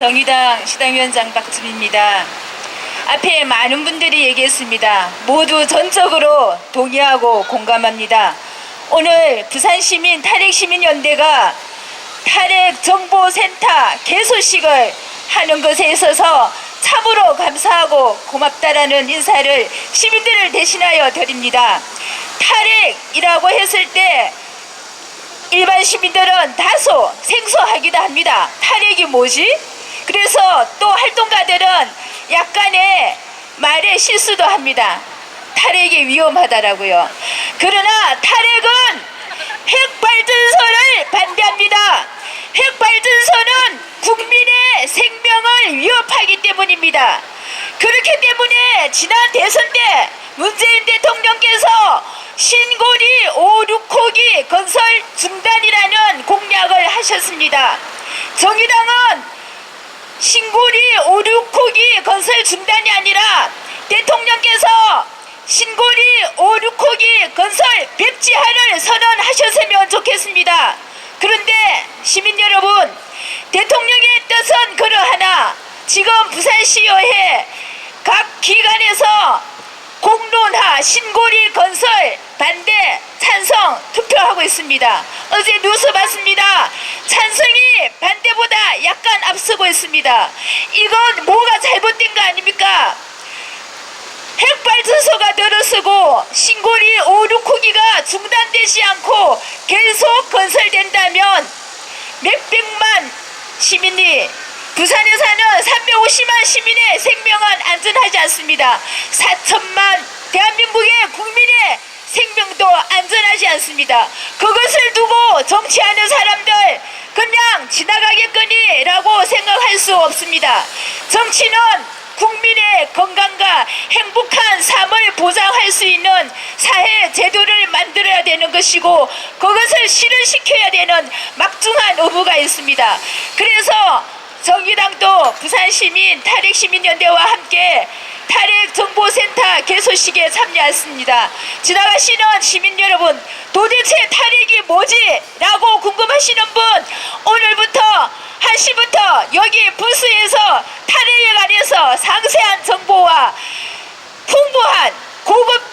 정의당 시당위원장 박주입니다. 앞에 많은 분들이 얘기했습니다. 모두 전적으로 동의하고 공감합니다. 오늘 부산시민 탈핵시민연대가 탈핵정보센터 개소식을 하는 것에 있어서 참으로 감사하고 고맙다라는 인사를 시민들을 대신하여 드립니다. 탈핵이라고 했을 때 일반 시민들은 다소 생소하기도 합니다. 탈핵이 뭐지? 그래서 또 활동가들은 약간의 말에 실수도 합니다. 탈핵이 위험하다라고요. 그러나 탈핵은 핵발전소를 반대합니다. 핵발전소는 국민의 생명을 위협하기 때문입니다. 그렇기 때문에 지난 대선 때 문재인 대통령께서 신고리 5, 6호기 건설 5,6호기 건설 중단이 아니라 대통령께서 신고리 5,6호기 건설 백지화를 선언하셨으면 좋겠습니다. 그런데 시민 여러분 대통령의 뜻은 그러하나 지금 부산시의회 각 기관에서 공론화 신고리 건설 반대 찬성 투표하고 있습니다. 어제 뉴스 봤습니다. 찬성이 반대보다 약간 앞서고 있습니다. 이건 뭐가 잘못된 거 아닙니까? 핵발전소가 늘어서고 신고리 5, 6호기가 중단되지 않고 계속 건설된다면 몇백만 시민이 부산에 사는 350만 시민의 생명은 안전하지 않습니다. 4천만 대한민국의 국민의 생명도 안전하지 않습니다. 그것을 두고 정치하는 사람들 그냥 지나가겠거니라고 생각할 수 없습니다. 정치는 국민의 건강과 행복한 삶을 보장할 수 있는 사회 제도를 만들어야 되는 것이고 그것을 실현시켜야 되는 막중한 의무가 있습니다. 그래서 정의당도 부산시민 탈핵시민연대와 함께 탈핵정보센터 개소식에 참여했습니다. 지나가시는 시민 여러분 도대체 탈핵이 뭐지? 라고 궁금하시는 분 오늘부터 1시부터 여기 부스에서 탈핵에 관해서 상세한 정보와 풍부한 고급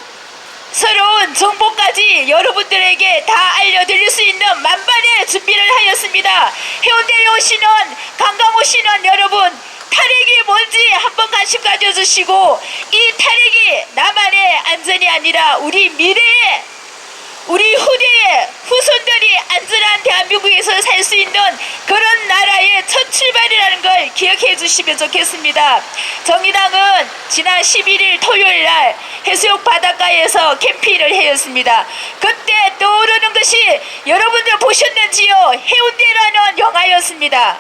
스러운 정보까지 여러분들에게 다 알려드릴 수 있는 만반의 준비를 하였습니다. 해운대에 오시는 강강 오시는 여러분 탈핵이 뭔지 한번 관심 가져주시고 이 탈핵이 나만의 안전이 아니라 우리 미래의 우리 후대의 후손들이 안전 한 대한민국에서 살 수 있는 그런 나라의 첫 출발이라는 걸 기억해 주시면 좋겠습니다. 정의당은 지난 11일 토요일 날 해수욕 바닷가에서 캠핑을 해였습니다. 그때 떠오르는 것이 여러분들 보셨는지요? 해운대라는 영화였습니다.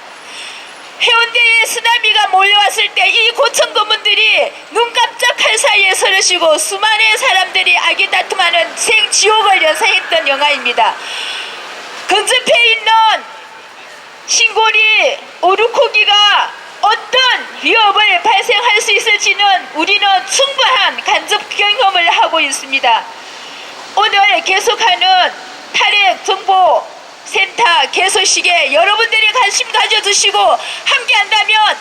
해운대에 쓰나미가 몰려왔을 때 이 고층 건물들이 눈 깜짝할 사이에 서르시고 수많은 사람들이 아기 다툼하는 생지옥을 연상했던 영화입니다. 근접해 있는 신고리 오르코기가 어떤 위협을 발생할 수 있을지는 우리는 충분한 간접 경험을 하고 있습니다. 오늘 계속하는 탈핵 정보 센터 개소식에 여러분들이 관심 가져주시고 함께한다면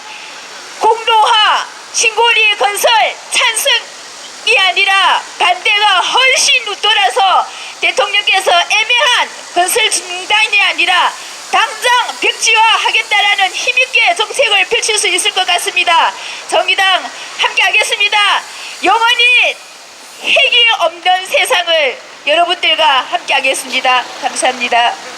공로화 신고리 건설 찬성이 아니라 반대가 훨씬 웃돌아서 대통령께서 애매한 건설 중 단이 아니라 당장 백지화 하겠다라는 힘있게 정책을 펼칠 수 있을 것 같습니다. 정의당 함께하겠습니다. 영원히 핵이 없는 세상을 여러분들과 함께하겠습니다. 감사합니다.